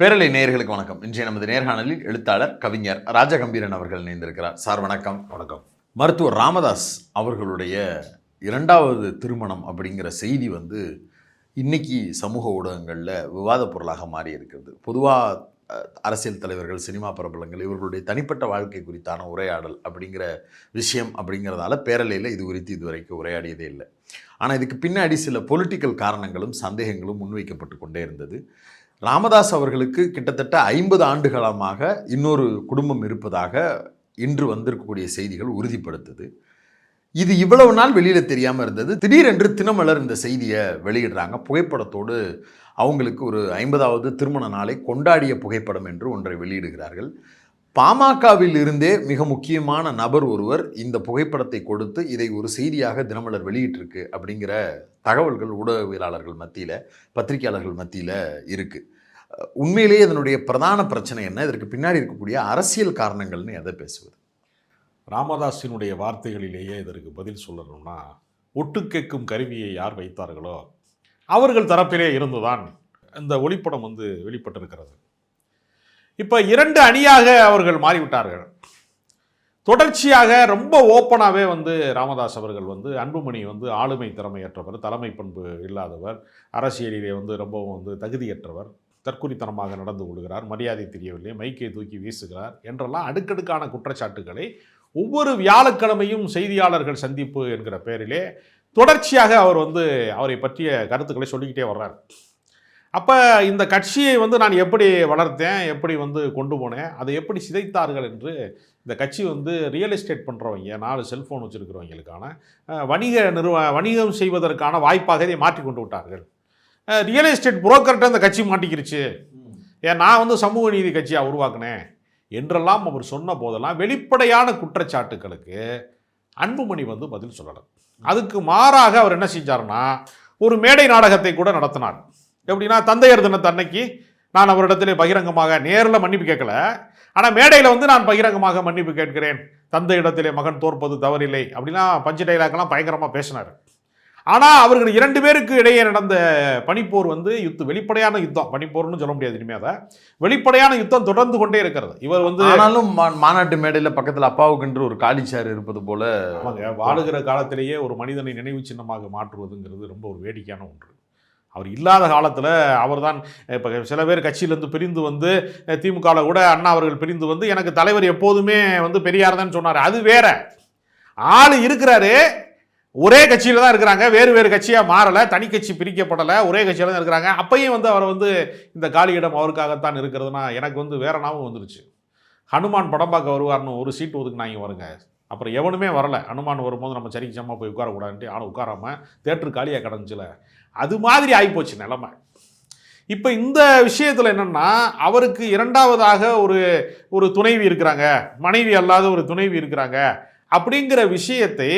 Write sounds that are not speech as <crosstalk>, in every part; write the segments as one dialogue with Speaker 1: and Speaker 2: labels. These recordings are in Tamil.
Speaker 1: பேரலை நேயர்களுக்கு வணக்கம். இன்றைய நமது நேர்காணலில் எழுத்தாளர் கவிஞர் ராஜகம்பீரன் அவர்கள் இணைந்திருக்கிறார். சார் வணக்கம்.
Speaker 2: வணக்கம்.
Speaker 1: மருத்துவர் ராமதாஸ் அவர்களுடைய இரண்டாவது திருமணம் அப்படிங்கிற செய்தி வந்து இன்னைக்கு சமூக ஊடகங்களில் விவாத பொருளாக மாறி இருக்கிறது பொதுவாக அரசியல் தலைவர்கள் சினிமா பிரபலங்கள் இவர்களுடைய தனிப்பட்ட வாழ்க்கை குறித்தான உரையாடல் அப்படிங்கிற விஷயம் அப்படிங்கிறதால பேரலையில் இது குறித்து இதுவரைக்கும் உரையாடியதே இல்லை. ஆனால் இதுக்கு பின்னாடி சில பொலிட்டிக்கல் காரணங்களும் சந்தேகங்களும் முன்வைக்கப்பட்டு கொண்டே இருந்தது. ராமதாஸ் அவர்களுக்கு கிட்டத்தட்ட ஐம்பது ஆண்டுகாலமாக இன்னொரு குடும்பம் இருப்பதாக இன்று வந்திருக்கக்கூடிய செய்திகள் உறுதிப்படுத்துது. இது இவ்வளவு நாள் வெளியில் தெரியாமல் இருந்தது. திடீரென்று தினமலர் இந்த செய்தியை வெளியிடுறாங்க. புகைப்படத்தோடு அவங்களுக்கு ஒரு ஐம்பதாவது திருமண நாளை கொண்டாடிய புகைப்படம் என்று ஒன்றை வெளியிடுகிறார்கள். பாமகவில் இருந்தே மிக முக்கியமான நபர் ஒருவர் இந்த புகைப்படத்தை கொடுத்து இதை ஒரு செய்தியாக தினமலர் வெளியிட்டிருக்கு அப்படிங்கிற தகவல்கள் ஊடகவியலாளர்கள் மத்தியில் பத்திரிகையாளர்கள் மத்தியில் இருக்குது உண்மையிலேயே இதனுடைய பிரதான பிரச்சனை என்ன? இதற்கு பின்னாடி இருக்கக்கூடிய அரசியல் காரணங்கள்னு எதை பேசுவது?
Speaker 2: ராமதாஸினுடைய வார்த்தைகளிலேயே இதற்கு பதில் சொல்லணும்னா ஒட்டு கேட்கும் கருவியை யார் வைத்தார்களோ அவர்கள் தரப்பிலே இருந்துதான் இந்த ஒளிப்படம் வந்து வெளிப்பட்டிருக்கிறது. இப்போ இரண்டு அணியாக அவர்கள் மாறிவிட்டார்கள். தொடர்ச்சியாக ரொம்ப ஓப்பனாகவே வந்து ராமதாஸ் அவர்கள் வந்து அன்புமணி வந்து ஆளுமை திறமையற்றவர் தலைமை பண்பு இல்லாதவர் அரசியலிலே வந்து ரொம்பவும் வந்து தகுதியற்றவர் தற்குறித்தனமாக நடந்து கொள்கிறார் மரியாதை தெரியவில்லை மைக்கை தூக்கி வீசுகிறார் என்றெல்லாம் அடுக்கடுக்கான குற்றச்சாட்டுகளை ஒவ்வொரு வியாழக்கிழமையும் செய்தியாளர்கள் சந்திப்பு என்கிற பெயரிலே தொடர்ச்சியாக அவர் வந்து அவரை பற்றிய கருத்துக்களை சொல்லிக்கிட்டே வர்றார். அப்போ இந்த கட்சியை வந்து நான் எப்படி வளர்த்தேன் எப்படி வந்து கொண்டு போனேன் அதை எப்படி சிதைத்தார்கள் என்று இந்த கட்சி வந்து ரியல் எஸ்டேட் பண்ணுறவங்க நாலு செல்ஃபோன் வச்சுருக்கிறவங்களுக்கான வணிக நிறுவ வணிகம் செய்வதற்கான வாய்ப்பாக இதை மாற்றி கொண்டு விட்டார்கள். ரியல் எஸ்டேட் புரோக்கர்கிட்ட இந்த கட்சி மாட்டிக்கிருச்சு. ஏன் நான் வந்து சமூக நீதி கட்சியாக உருவாக்குனேன் என்றெல்லாம் அவர் சொன்ன போதெல்லாம் வெளிப்படையான குற்றச்சாட்டுகளுக்கு அன்புமணி வந்து பதில் சொல்லலை. அதுக்கு மாறாக அவர் என்ன செஞ்சாருன்னா ஒரு மேடை நாடகத்தை கூட நடத்தினார். எப்படின்னா தந்தையர் தினத்து அன்னைக்கு நான் அவரிடத்திலே பகிரங்கமாக நேரில் மன்னிப்பு கேட்கல. ஆனால் மேடையில் வந்து நான் பகிரங்கமாக மன்னிப்பு கேட்கிறேன். தந்தை இடத்திலே மகன் தோற்பது தவறில்லை அப்படிலாம் பஞ்சு டைலாக்லாம் பயங்கரமாக பேசினார். ஆனால் அவர்கள் இரண்டு பேருக்கு இடையே நடந்த பனிப்போர் வந்து யுத்தம் வெளிப்படையான யுத்தம் பனிப்போர்னு சொல்ல முடியாது இனிமே அதை. வெளிப்படையான யுத்தம் தொடர்ந்து கொண்டே இருக்கிறது. இவர் வந்து
Speaker 1: ஆனாலும் மா- மாநாட்டு மேடையில் பக்கத்தில் அப்பாவுக்கென்று ஒரு காலிச்சார் இருப்பது போல
Speaker 2: வாழுகிற காலத்திலேயே ஒரு மனிதனை நினைவு சின்னமாக மாற்றுவதுங்கிறது ரொம்ப ஒரு வேடிக்கையான ஒன்று. அவர் இல்லாத காலத்தில் அவர் தான் இப்போ சில பேர் கட்சியிலேருந்து பிரிந்து வந்து திமுகவில் கூட அண்ணா அவர்கள் பிரிந்து வந்து எனக்கு தலைவர் எப்போதுமே வந்து பெரியார் தான் சொன்னார். அது வேற. ஆள் இருக்கிறாரு. ஒரே கட்சியில் தான் இருக்கிறாங்க. வேறு வேறு கட்சியாக மாறலை. தனி கட்சி பிரிக்கப்படலை. ஒரே கட்சியில் தான் இருக்கிறாங்க. அப்பையும் வந்து அவர் வந்து இந்த காலியிடம் அவருக்காகத்தான் இருக்கிறதுனா எனக்கு வந்து வேற நாமும் வந்துருச்சு. ஹனுமான் படம் பார்க்க வருவார்னு ஒரு சீட் ஒதுக்குனாங்க வருங்க அப்புறம் எவனுமே வரலை. ஹனுமான் வரும்போது நம்ம சரிக்கு சம்மா போய் உட்காரக்கூடாதுன்ட்டு ஆனால் உட்காராம தேட்டர் காலியாக கிடந்துச்சுல. அது மாதிரி ஆகிப்போச்சு நிலமை. இப்போ இந்த விஷயத்தில் என்னென்னா அவருக்கு இரண்டாவதாக ஒரு ஒரு துணைவி இருக்கிறாங்க. மனைவி அல்லாத ஒரு துணைவி இருக்கிறாங்க. அப்படிங்கிற விஷயத்தை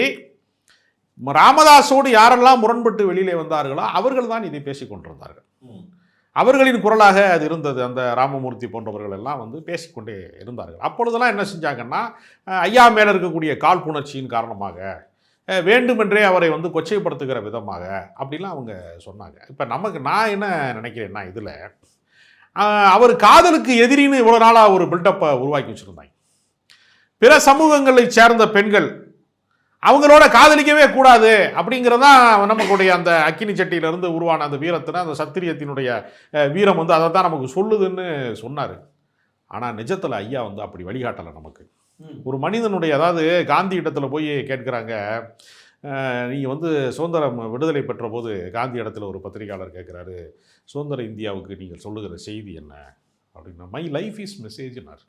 Speaker 2: ராமதாஸோடு யாரெல்லாம் முரண்பட்டு வெளியிலே வந்தார்களோ அவர்கள் தான் இதை பேசிக் கொண்டிருந்தார்கள். அவர்களின் குரலாக அது இருந்தது. அந்த ராமமூர்த்தி போன்றவர்கள் எல்லாம் வந்து பேசிக்கொண்டே இருந்தார்கள். அப்பொழுதெல்லாம் என்ன செஞ்சாங்கன்னா ஐயா மேலே இருக்கக்கூடிய காழ்ப்புணர்ச்சியின் காரணமாக வேண்டுமென்றே அவரை வந்து கொச்சைப்படுத்துகிற விதமாக அப்படிலாம் அவங்க சொன்னாங்க. இப்போ நமக்கு நான் என்ன நினைக்கிறேன்னா இதில் அவர் காதலுக்கு எதிரின்னு இவ்வளோ நாளாக ஒரு பில்டப்பை உருவாக்கி வச்சுருந்தாங்க. பிற சமூகங்களை சேர்ந்த பெண்கள் அவங்களோட காதலிக்கவே கூடாது அப்படிங்கிறதான் நமக்குடைய அந்த அக்கினி சட்டியிலிருந்து உருவான அந்த வீரத்தின அந்த சத்திரியத்தினுடைய வீரம் வந்து அதை தான் நமக்கு சொல்லுதுன்னு சொன்னார். ஆனால் நிஜத்தில் ஐயா வந்து அப்படி வழிகாட்டலை நமக்கு. ஒரு மனிதனுடைய அதாவது காந்தி இடத்துல போய் கேட்குறாங்க நீங்கள் வந்து சுதந்திரம் விடுதலை பெற்ற போது காந்தி இடத்துல ஒரு பத்திரிகையாளர் கேட்குறாரு சுதந்திர இந்தியாவுக்கு நீங்கள் சொல்லுகிற செய்தி என்ன? அப்படின்னா மை லைஃப் இஸ் மெசேஜ்னார்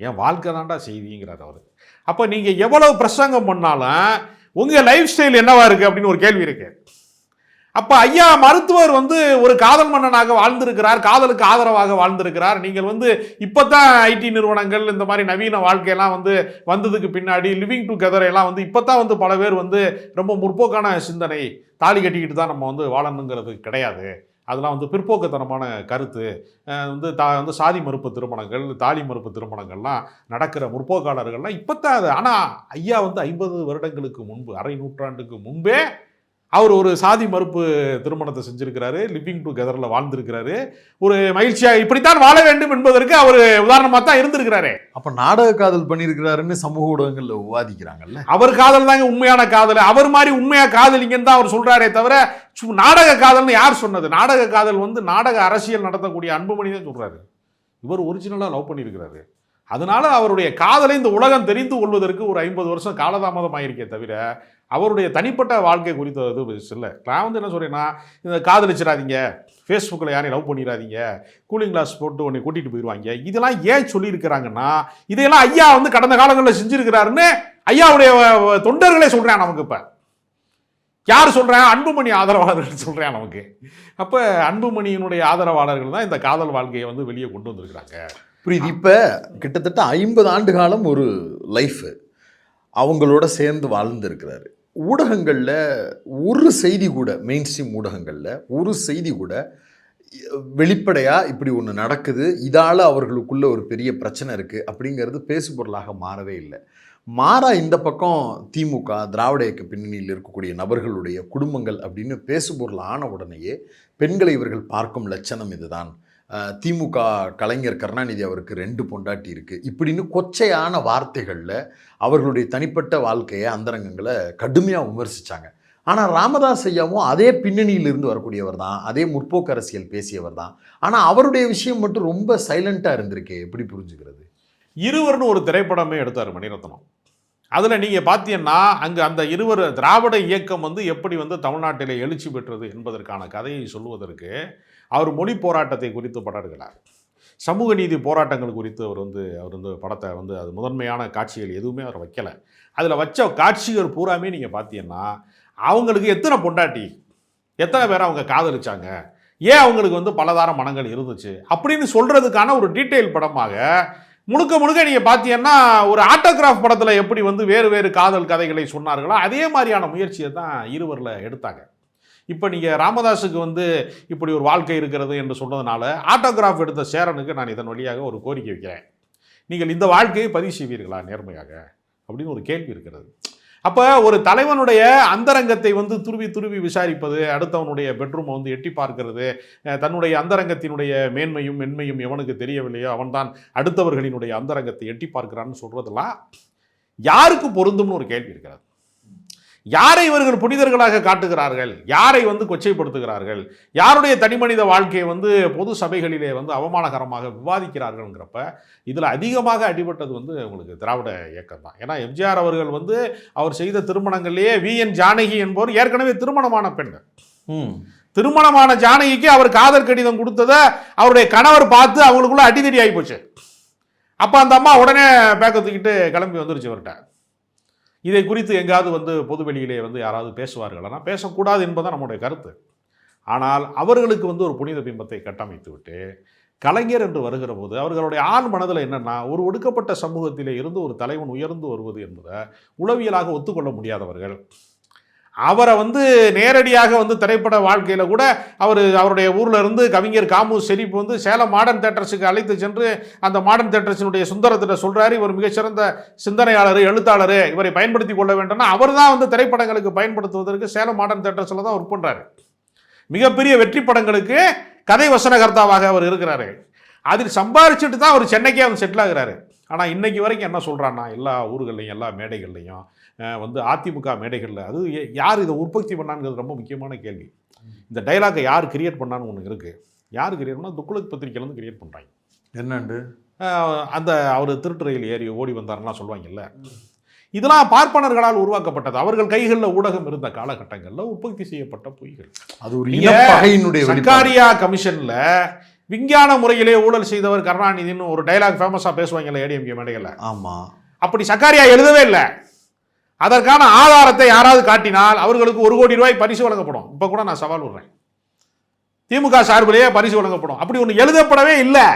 Speaker 2: என் வாழ்க்கை தாண்டா செய்திங்கிறார் அவர். அப்போ நீங்கள் எவ்வளவு பிரசங்கம் பண்ணாலும் உங்கள் லைஃப் ஸ்டைல் என்னவா இருக்குது அப்படின்னு ஒரு கேள்வி இருக்குது அப்போ ஐயா மருத்துவர் வந்து ஒரு காதல் மன்னனாக வாழ்ந்திருக்கிறார் காதலுக்கு ஆதரவாக வாழ்ந்திருக்கிறார். நீங்கள் வந்து இப்போ தான் ஐடி நிறுவனங்கள் இந்த மாதிரி நவீன வாழ்க்கையெல்லாம் வந்து வந்ததுக்கு பின்னாடி லிவிங் டுகெதர் எல்லாம் வந்து இப்போ தான் வந்து பல பேர் வந்து ரொம்ப முற்போக்கான சிந்தனை தாலி கட்டிக்கிட்டு தான் நம்ம வந்து வாழணுங்கிறது கிடையாது. அதெல்லாம் வந்து பிற்போக்குத்தனமான கருத்து. வந்து தா வந்து சாதி மறுப்பு திருமணங்கள் தாலி மறுப்பு திருமணங்கள்லாம் நடக்கிற முற்போக்காளர்கள்லாம் இப்போ தான் அது ஆனால் ஐயா வந்து ஐம்பது வருடங்களுக்கு முன்பு அரை நூற்றாண்டுக்கு முன்பே அவர் ஒரு சாதி மறுப்பு திருமணத்தை செஞ்சிருக்கிறாரு லிவிங் டுகெதரில் வாழ்ந்திருக்கிறாரு. ஒரு மகிழ்ச்சியாக இப்படித்தான் வாழ வேண்டும் என்பதற்கு அவர் உதாரணமாக தான் இருந்திருக்கிறாரு.
Speaker 1: அப்ப நாடக காதல் பண்ணியிருக்கிறாருன்னு சமூக ஊடகங்கள்ல விவாதிக்கிறாங்கல்ல
Speaker 2: அவர் காதல் தாங்க உண்மையான காதல். அவர் மாதிரி உண்மையா காதலிங்கன்னு தான் அவர் சொல்றாரே தவிர நாடக காதல்னு யார் சொன்னது? நாடக காதல் வந்து நாடக அரசியல் நடத்தக்கூடிய அன்புமணி தான் சொல்றாரு. இவர் ஒரிஜினலாக லவ் பண்ணியிருக்கிறாரு அதனால அவருடைய காதலை இந்த உலகம் தெரிந்து கொள்வதற்கு ஒரு ஐம்பது வருஷம் காலதாமதம் ஆயிருக்கே தவிர அவருடைய தனிப்பட்ட வாழ்க்கை குறித்த இது இல்லை. நான் வந்து என்ன சொல்கிறேன்னா இந்த காதலிச்சிடாதீங்க. ஃபேஸ்புக்கில் யாரையும் லவ் பண்ணிடாதீங்க. கூலிங் கிளாஸ் போட்டு உன்னை கூட்டிகிட்டு போயிடுவாங்க. இதெல்லாம் ஏன் சொல்லியிருக்கிறாங்கன்னா இதையெல்லாம் ஐயா வந்து கடந்த காலங்களில் செஞ்சுருக்கிறாருன்னு ஐயாவுடைய தொண்டர்களே சொல்கிறேன் நமக்கு இப்போ. யார் சொல்கிறேன் அன்புமணி ஆதரவாளர்கள் <laughs> சொல்கிறேன் நமக்கு. அப்போ அன்புமணியினுடைய ஆதரவாளர்கள் தான் இந்த காதல் வாழ்க்கையை வந்து வெளியே கொண்டு வந்திருக்கிறாங்க.
Speaker 1: புரியுது. இப்போ கிட்டத்தட்ட ஐம்பது ஆண்டு காலம் ஒரு லைஃபு அவங்களோட சேர்ந்து வாழ்ந்துருக்கிறாரு. ஊடகங்களில் ஒரு செய்தி கூட மெயின் ஸ்ட்ரீம் ஊடகங்களில் ஒரு செய்தி கூட வெளிப்படையாக இப்படி ஒன்று நடக்குது இதால் அவர்களுக்குள்ள ஒரு பெரிய பிரச்சனை இருக்குது அப்படிங்கிறது பேசுபொருளாக மாறவே இல்லை. மாறா இந்த பக்கம் திமுக திராவிட இயக்க பின்னணியில் இருக்கக்கூடிய நபர்களுடைய குடும்பங்கள் அப்படின்னு பேசுபொருள் ஆன உடனேயே பெண்களை இவர்கள் பார்க்கும் லட்சணம் இதுதான். திமுக கலைஞர் கருணாநிதி அவருக்கு ரெண்டு பொண்டாட்டி இருக்குது இப்படின்னு கொச்சையான வார்த்தைகளில் அவர்களுடைய தனிப்பட்ட வாழ்க்கையை அந்தரங்கங்களை கடுமையாக விமர்சிச்சாங்க. ஆனால் ராமதாஸ் ஐயாவும் அதே பின்னணியிலிருந்து வரக்கூடியவர் தான். அதே முற்போக்கு அரசியல் பேசியவர் தான். ஆனால் அவருடைய விஷயம் மட்டும் ரொம்ப சைலண்ட்டாக இருந்திருக்கே. எப்படி புரிஞ்சுக்கிறது?
Speaker 2: இருவர்னு ஒரு திரைப்படமே எடுத்தார் மணிரத்னம். அதில் நீங்கள் பார்த்தீங்கன்னா அங்கே அந்த இருவர் திராவிட இயக்கம் வந்து எப்படி வந்து தமிழ்நாட்டில் எழுச்சி பெற்றது என்பதற்கான கதையை சொல்லுவதற்கு அவர் மொழி போராட்டத்தை குறித்து படம் எடுக்கிறார் சமூக நீதி போராட்டங்கள் குறித்து அவர் வந்து அவர் வந்து படத்தை வந்து அது முதன்மையான காட்சிகள் எதுவுமே அவர் வைக்கலை. அதில் வச்ச காட்சிகள் பூராமே நீங்கள் பார்த்தீங்கன்னா அவங்களுக்கு எத்தனை பொண்டாட்டி எத்தனை பேர் அவங்க காதலிச்சாங்க ஏன் அவங்களுக்கு வந்து பலதார மனங்கள் இருந்துச்சு அப்படின்னு சொல்கிறதுக்கான ஒரு டீட்டெயில் படமாக முழுக்க முழுக்க நீங்கள் பார்த்தீங்கன்னா ஒரு ஆட்டோகிராஃப் படத்தில் எப்படி வந்து வேறு வேறு காதல் கதைகளை சொன்னார்களோ அதே மாதிரியான முயற்சியை தான் இருவரில் எடுத்தாங்க. இப்போ நீங்கள் ராமதாஸுக்கு வந்து இப்படி ஒரு வாழ்க்கை இருக்கிறது என்று சொன்னதுனால ஆட்டோகிராஃப் எடுத்த சேரனுக்கு நான் இதன் வழியாக ஒரு கோரிக்கை வைக்கிறேன். நீங்கள் இந்த வாழ்க்கையை பதிவு செய்வீர்களா நேர்மையாக? அப்படின்னு ஒரு கேள்வி இருக்கிறது. அப்போ ஒரு தலைவனுடைய அந்தரங்கத்தை வந்து துருவி துருவி விசாரிப்பது அடுத்தவனுடைய பெட்ரூமை வந்து எட்டி பார்க்கிறது தன்னுடைய அந்தரங்கத்தினுடைய மேன்மையும் மென்மையும் எவனுக்கு தெரியவில்லையோ அவன்தான் அடுத்தவர்களினுடைய அந்தரங்கத்தை எட்டி பார்க்கிறான்னு சொல்கிறதெல்லாம் யாருக்கு பொருந்தும்னு ஒரு கேள்வி இருக்கிறது. யாரை இவர்கள் புனிதர்களாக காட்டுகிறார்கள்? யாரை வந்து கொச்சைப்படுத்துகிறார்கள்? யாருடைய தனிமனித வாழ்க்கையை வந்து பொது சபைகளிலே வந்து அவமானகரமாக விவாதிக்கிறார்கள்ங்கிறப்ப இதில் அதிகமாக அடிபட்டது வந்து உங்களுக்கு திராவிட இயக்கம் தான் ஏன்னா எம்ஜிஆர் அவர்கள் வந்து அவர் செய்த திருமணங்கள்லேயே வி என் ஜானகி என்பவர் ஏற்கனவே திருமணமான பெண்கள்
Speaker 1: ம்.
Speaker 2: திருமணமான ஜானகிக்கு அவர் காதல் கடிதம் கொடுத்ததை அவருடைய கணவர் பார்த்து அவங்களுக்குள்ள அடிதடி ஆகி போச்சு அப்போ அந்த அம்மா உடனே பேக்கை தூக்கிட்டு கிளம்பி வந்துருச்சு அவர்கிட்ட இதை குறித்து எங்காவது வந்து பொதுவெளியிலே வந்து யாராவது பேசுவார்கள் ஆனால் பேசக்கூடாது என்பதான் நம்முடைய கருத்து. ஆனால் அவர்களுக்கு வந்து ஒரு புனித பிம்பத்தை கட்டமைத்து விட்டு கலைஞர் என்று வருகிற போது அவர்களுடைய ஆண் மனதில் என்னென்னா ஒரு ஒடுக்கப்பட்ட சமூகத்திலே இருந்து ஒரு தலைவன் உயர்ந்து வருவது என்பதை உளவியலாக ஒத்துக்கொள்ள முடியாதவர்கள். அவரை வந்து நேரடியாக வந்து திரைப்பட வாழ்க்கையில் கூட அவர் அவருடைய ஊரில் இருந்து கவிஞர் காமு செரிப்பு வந்து சேலம் மாடர்ன் தேட்டர்ஸுக்கு அழைத்து சென்று அந்த மாடர்ன் தேட்டர்ஸினுடைய சுந்தரத்திட்ட சொல்கிறாரு இவர் மிகச்சிறந்த சிந்தனையாளர் எழுத்தாளர். இவரை பயன்படுத்தி கொள்ள வேண்டும்னா அவர் தான் வந்து திரைப்படங்களுக்கு பயன்படுத்துவதற்கு சேலம் மாடர்ன் தேட்டர்ஸில் தான் ஒர்க் பண்ணுறாரு மிகப்பெரிய வெற்றி படங்களுக்கு கதை வசனகர்த்தாவாக அவர் இருக்கிறாரு. அதில் சம்பாரிச்சுட்டு தான் அவர் சென்னைக்கே அவர் செட்டில் ஆகிறாரு. ஆனால் இன்றைக்கி வரைக்கும் என்ன சொல்கிறான்னா எல்லா ஊர்கள்லையும் எல்லா மேடைகள்லையும் வந்து அதிமுக மேடைகளில். அது யார் இதை உற்பத்தி பண்ணாங்கிறது ரொம்ப முக்கியமான கேள்வி. இந்த டைலாக்கை யார் கிரியேட் பண்ணான்னு ஒன்று இருக்குது யார் கிரியேட் பண்ணால் துக்குளக் பத்திரிக்கையிலேருந்து கிரியேட் பண்ணுறாங்க
Speaker 1: என்னண்டு?
Speaker 2: அந்த அவர் திருட்டு ரயில் ஏறி ஓடி வந்தாருலாம் சொல்லுவாங்கல்ல. இதெல்லாம் பார்ப்பனர்களால் உருவாக்கப்பட்டது. அவர்கள் கைகளில் ஊடகம் இருந்த காலகட்டங்களில் உற்பத்தி செய்யப்பட்ட பொய்கள்.
Speaker 1: அது ஒரு.
Speaker 2: சர்க்காரியா கமிஷன்ல விஞ்ஞான முறையிலே ஊழல் செய்தவர் கருணாநிதினு ஒரு டைலாக் ஃபேமஸா பேசுவாங்கல்ல ஏடிஎம்கே மேடைகள்ல.
Speaker 1: ஆமா.
Speaker 2: அப்படி சர்க்காரியா எழுதவே இல்லை. அதற்கான ஆதாரத்தை யாராவது காட்டினால் அவர்களுக்கு ஒரு கோடி ரூபாய் பரிசு வழங்கப்படும். இப்போ கூட நான் சவால் விடுறேன். திமுக சார்பிலேயே பரிசு வழங்கப்படும். அப்படி ஒன்று எழுதப்படவே இல்லை.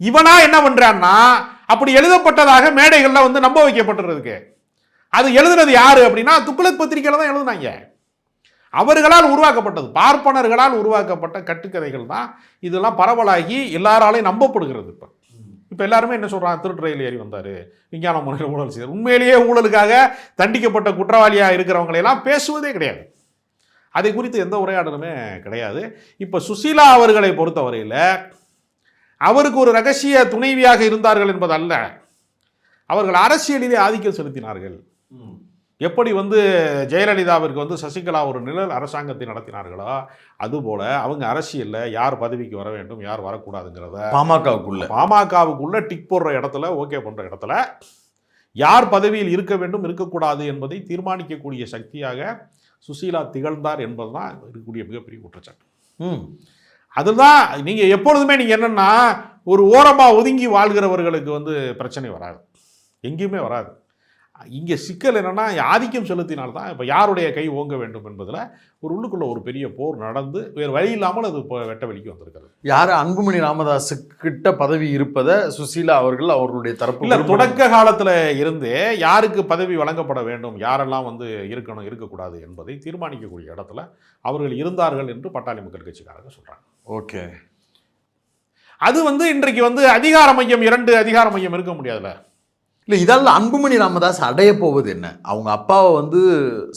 Speaker 2: இவனா என்ன பண்ணுறான்னா அப்படி எழுதப்பட்டதாக மேடைகளில் வந்து நம்ப வைக்கப்பட்டுறதுக்கு அது எழுதுனது யாரு அப்படின்னா துக்ளக் பத்திரிகையில் தான் எழுதுனாங்க. அவர்களால் உருவாக்கப்பட்டது பார்ப்பனர்களால் உருவாக்கப்பட்ட கட்டுக்கதைகள் தான். இதெல்லாம் பரவலாகி எல்லாராலையும் நம்பப்படுகிறது இப்போ. இப்போ எல்லாருமே என்ன சொல்கிறான் திருட்டு ரயில் ஏறி வந்தார். விஞ்ஞான முறையில் ஊழல் செய்தார். உண்மையிலேயே ஊழலுக்காக தண்டிக்கப்பட்ட குற்றவாளியாக இருக்கிறவங்களையெல்லாம் பேசுவதே கிடையாது. அதை குறித்து எந்த உரையாடலுமே கிடையாது. இப்போ சுசீலா அவர்களை பொறுத்தவரையில் அவருக்கு ஒரு ரகசிய துணைவியாக இருந்தார்கள் என்பதல்ல. அவர்கள் அரசியலிலே ஆதிக்கம் செலுத்தினார்கள். எப்படி வந்து ஜெயலலிதாவிற்கு வந்து சசிகலா ஒரு நிழல் அரசாங்கத்தை நடத்தினார்களோ அதுபோல அவங்க அரசியல்ல யார் பதவிக்கு வர வேண்டும் யார் வரக்கூடாதுங்கிறத
Speaker 1: பாமகவுக்குள்ள.
Speaker 2: பாமகவுக்குள்ள டிக் போடுற இடத்துல ஓகே பண்ற இடத்துல யார் பதவியில் இருக்க வேண்டும் இருக்கக்கூடாது என்பதை தீர்மானிக்கக்கூடிய சக்தியாக சுசீலா திகழ்ந்தார் என்பதுதான் இருக்கக்கூடிய மிகப்பெரிய குற்றச்சாட்டு.
Speaker 1: ம்.
Speaker 2: அதுதான் நீங்க எப்பொழுதுமே நீங்க என்னன்னா ஒரு ஓரமா ஒதுங்கி வாழ்கிறவர்களுக்கு வந்து பிரச்சனை வராது. எங்கேயுமே வராது. இங்க சிக்கல் என்னன்னா ஆதிக்கம் செலுத்தினால்தான் இப்போ யாருடைய கை ஓங்க வேண்டும் என்பதுல ஒரு உள்ளுக்குள்ள ஒரு பெரிய போர் நடந்து வேறு வழி இல்லாமல் அது இப்போ வெட்ட வெளிக்கு வந்திருக்கிறது.
Speaker 1: யார் அன்புமணி ராமதாஸ் கிட்ட பதவி இருப்பதை சுசீலா அவர்கள் அவர்களுடைய தரப்பு
Speaker 2: இல்ல. தொடக்க காலத்துல இருந்தே யாருக்கு பதவி வழங்கப்பட வேண்டும் யாரெல்லாம் வந்து இருக்கணும் இருக்கக்கூடாது என்பதை தீர்மானிக்கக்கூடிய இடத்துல அவர்கள் இருந்தார்கள் என்று பட்டாளி மக்கள் கட்சிக்காரங்க சொல்றாங்க.
Speaker 1: ஓகே.
Speaker 2: அது வந்து இன்றைக்கு வந்து அதிகார மையம் இரண்டு அதிகார மையம் இருக்க முடியாதுல்ல.
Speaker 1: இல்லை இதால் அன்புமணி ராமதாஸ் அடைய போவது என்ன? அவங்க அப்பாவை வந்து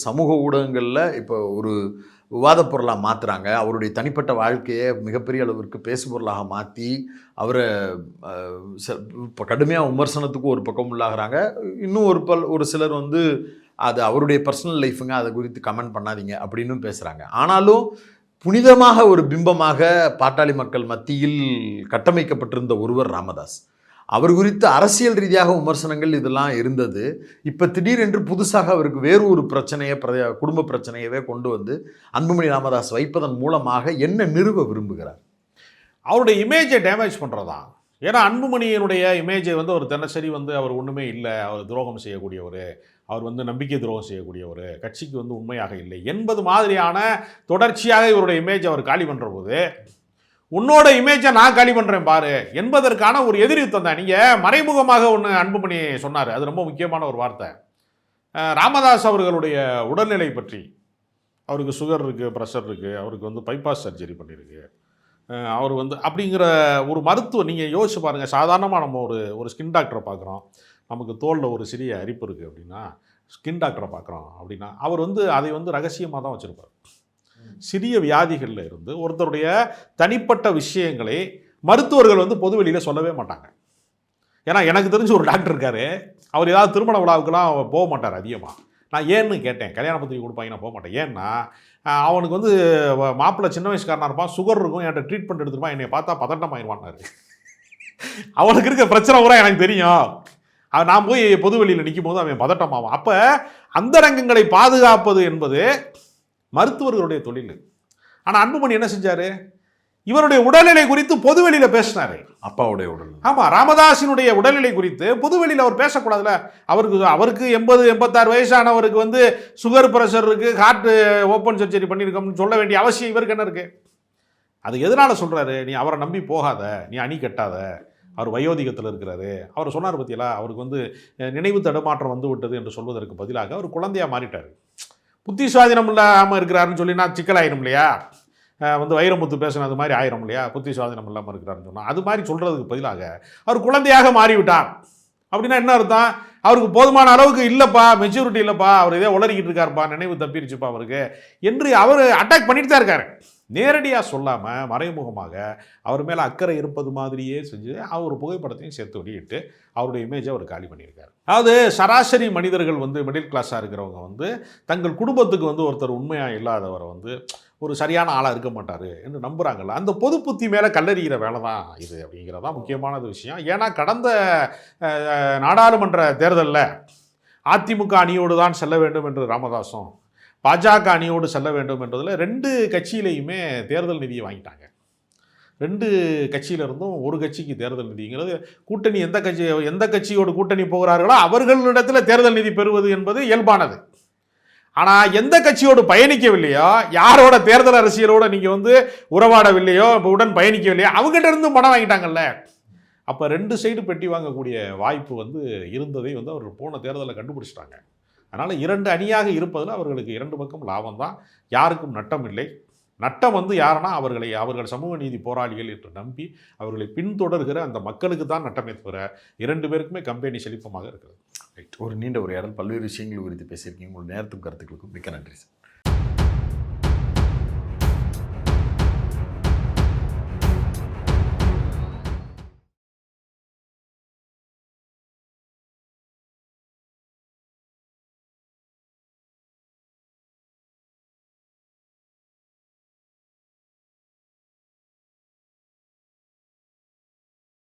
Speaker 1: சமூக ஊடகங்களில் இப்போ ஒரு விவாத பொருளாக மாற்றுறாங்க அவருடைய தனிப்பட்ட வாழ்க்கையை மிகப்பெரிய அளவிற்கு பேசு பொருளாக மாற்றி அவரை இப்போ கடுமையாக விமர்சனத்துக்கு ஒரு பக்கம் உள்ளாகிறாங்க. இன்னும் ஒரு பல் ஒரு சிலர் வந்து அது அவருடைய பர்சனல் லைஃபுங்க அதை குறித்து கமெண்ட் பண்ணாதீங்க அப்படின்னு பேசுகிறாங்க ஆனாலும் புனிதமாக ஒரு பிம்பமாக பாட்டாளி மக்கள் மத்தியில் கட்டமைக்கப்பட்டிருந்த ஒருவர் ராமதாஸ். அவர் குறித்து அரசியல் ரீதியாக விமர்சனங்கள் இதெல்லாம் இருந்தது. இப்போ திடீரென்று புதுசாக அவருக்கு வேறு ஒரு பிரச்சனையை பிரத குடும்ப பிரச்சனையவே கொண்டு வந்து அன்புமணி ராமதாஸ் வைப்பதன் மூலமாக என்ன நிறுவ விரும்புகிறார்?
Speaker 2: அவருடைய இமேஜை டேமேஜ் பண்ணுறதா ஏன்னா அன்புமணியினுடைய இமேஜை வந்து ஒரு தினசரி வந்து அவர் ஒன்றுமே இல்லை. அவர் துரோகம் செய்யக்கூடியவர். அவர் வந்து நம்பிக்கை துரோகம் செய்யக்கூடியவர். கட்சிக்கு வந்து உண்மையாக இல்லை என்பது மாதிரியான தொடர்ச்சியாக இவருடைய இமேஜ் அவர் காலி பண்ணுற போது உன்னோட இமேஜை நான் காலி பண்ணுறேன் பாரு. என்பதற்கான ஒரு எதிர் யுத்தம் தான். நீங்கள் மறைமுகமாக ஒன்று அன்பு பண்ணி சொன்னார். அது ரொம்ப முக்கியமான ஒரு வார்த்தை. ராமதாஸ் அவர்களுடைய உடல்நிலை பற்றி. அவருக்கு சுகர் இருக்குது ப்ரெஷர் இருக்குது அவருக்கு வந்து பைபாஸ் சர்ஜரி பண்ணியிருக்கு அவர் வந்து அப்படிங்கிற ஒரு மருத்துவம் நீங்கள் யோசிச்சு பாருங்கள் சாதாரணமாக நம்ம ஒரு ஒரு ஸ்கின் டாக்டரை பார்க்குறோம் நமக்கு தோலில் ஒரு சிறிய அரிப்பு இருக்குது அப்படின்னா ஸ்கின் டாக்டரை பார்க்குறோம் அப்படின்னா அவர் வந்து அதை வந்து ரகசியமாக தான் வச்சுருப்பார். சிறிய வியாதிகளில் இருந்து ஒருத்தருடைய தனிப்பட்ட விஷயங்களை மருத்துவர்கள் வந்து பொது வெளியில் சொல்லவே மாட்டாங்க. ஏன்னா எனக்கு தெரிஞ்ச ஒரு டாக்டர் இருக்கார். அவர் ஏதாவது திருமண விழாவுக்கெல்லாம் போக மாட்டார் அதிகமாக நான் ஏன்னு கேட்டேன். கல்யாண பத்திரிக்கை கொடுப்பாங்க நான் போக மாட்டேன். ஏன்னா அவனுக்கு வந்து மாப்பிள்ளை சின்ன வயசுக்காரனாக இருப்பான் சுகர் இருக்கும் என்கிட்ட ட்ரீட்மெண்ட் எடுத்துருப்பான் என்னை பார்த்தா பதட்டமாயிருவான்னாரு. அவனுக்கு இருக்க பிரச்சனை கூட எனக்கு தெரியும். அவன் நான் போய் பொதுவெளியில் நிற்கும் போது அவன் பதட்டமாகும் அப்போ அந்த ரங்கங்களை பாதுகாப்பது என்பது மருத்துவர்களுடைய தொழில் ஆனால் அன்புமணி என்ன செஞ்சாரு? இவருடைய உடல்நிலை குறித்து பொதுவெளியில் பேசினாரு.
Speaker 1: அப்பாவுடைய உடல்.
Speaker 2: ஆமா ராமதாஸினுடைய உடல்நிலை குறித்து பொதுவெளியில் அவர் பேசக்கூடாதுல்ல அவருக்கு அவருக்கு எண்பது எண்பத்தாறு வயசானவருக்கு வந்து சுகர் ப்ரெஷர் இருக்கு ஹார்ட் ஓப்பன் சர்ஜரி பண்ணியிருக்கோம்னு சொல்ல வேண்டிய அவசியம் இவருக்கு என்ன இருக்கு? அது எதனால சொல்றாரு? நீ அவரை நம்பி போகாத நீ அணி கட்டாத அவர் வயோதிகத்தில் இருக்கிறாரு. அவர் சொன்னார் பத்தியலா அவருக்கு வந்து நினைவு தடுமாற்றம் வந்து விட்டது என்று சொல்வதற்கு பதிலாக அவர் குழந்தையா மாறிட்டார். புத்தி சுவாதீனம் இல்லாமல் இருக்கிறாருன்னு சொல்லி நான் சிக்கலாயிரும் இல்லையா? வந்து வைரமுத்து பேசினது மாதிரி ஆயிரும் இல்லையா? புத்தி சுவாதீனம் இல்லாமல் இருக்கிறாருன்னு சொன்னால் அது மாதிரி சொல்கிறதுக்கு பதிலாக அவர் குழந்தையாக மாறிவிட்டார். அப்படின்னா என்ன அர்த்தம்? அவருக்கு போதுமான அளவுக்கு இல்லைப்பா மெச்சூரிட்டி இல்லைப்பா அவர் இதே உளறிக்கிட்டு இருக்காருப்பா நினைவு தப்பிருச்சுப்பா அவருக்கு என்று அவர் அட்டாக் பண்ணிட்டு தான் இருக்காரு. நேரடியாக சொல்லாமல் மறைமுகமாக அவர் மேலே அக்கறை இருப்பது மாதிரியே செஞ்சு அவர் புகைப்படத்தையும் சேர்த்து வெளியிட்டு அவருடைய இமேஜை அவர் காலி பண்ணியிருக்காரு. அதாவது சராசரி மனிதர்கள் வந்து மிடில் கிளாஸாக இருக்கிறவங்க வந்து தங்கள் குடும்பத்துக்கு வந்து ஒருத்தர் உண்மையாக இல்லாதவரை வந்து ஒரு சரியான ஆளாக இருக்க மாட்டார் என்று நம்புகிறாங்கல்ல அந்த பொது புத்தி மேலே கல்லறிகிற வேலை தான் இது அப்படிங்கிறதான் முக்கியமானது விஷயம். ஏன்னா கடந்த நாடாளுமன்ற நாடாளுமன்ற தேர்தலில் அதிமுக அணியோடு தான் செல்ல வேண்டும் என்று ராமதாசும் பாஜக அணியோடு செல்ல வேண்டும் என்றதில் ரெண்டு கட்சியிலையுமே தேர்தல் நிதியை வாங்கிட்டாங்க. ரெண்டு கட்சியிலிருந்தும் ஒரு கட்சிக்கு தேர்தல் நிதிங்கிறது. கூட்டணி எந்த கட்சி எந்த கட்சியோடு கூட்டணி போகிறார்களோ அவர்களிடத்தில் தேர்தல் நிதி பெறுவது என்பது இயல்பானது. ஆனால் எந்த கட்சியோடு பயணிக்கவில்லையோ யாரோட தேர்தல் அரசியலோடு நீங்கள் வந்து உறவாடவில்லையோ இப்போ உடன் பயணிக்கவில்லையோ அவங்ககிட்ட இருந்து பணம் வாங்கிட்டாங்கல்ல. அப்போ ரெண்டு சைடு பெட்டி வாங்கக்கூடிய வாய்ப்பு வந்து இருந்ததை வந்து அவர்கள் போன தேர்தலில் கண்டுபிடிச்சிட்டாங்க. அதனால் இரண்டு அணியாக இருப்பதில் அவர்களுக்கு இரண்டு பக்கம் லாபம் தான் யாருக்கும் நட்டம் இல்லை. நட்டம் வந்து யாருன்னா அவர்களை அவர்கள் சமூக நீதி போராளிகள் என்று நம்பி அவர்களை பின்தொடர்கிற அந்த மக்களுக்கு தான் நட்டமே தவிர இரண்டு பேருக்குமே கம்பெனி செழிப்பமாக இருக்கிறது.
Speaker 1: ரைட் ஒரு நீண்ட ஒரு இடம் பல்வேறு விஷயங்கள் குறித்து பேசியிருக்கீங்க. உங்கள் நேரத்துக்கும் கருத்துக்களுக்கும் மிக்க நன்றி சார்.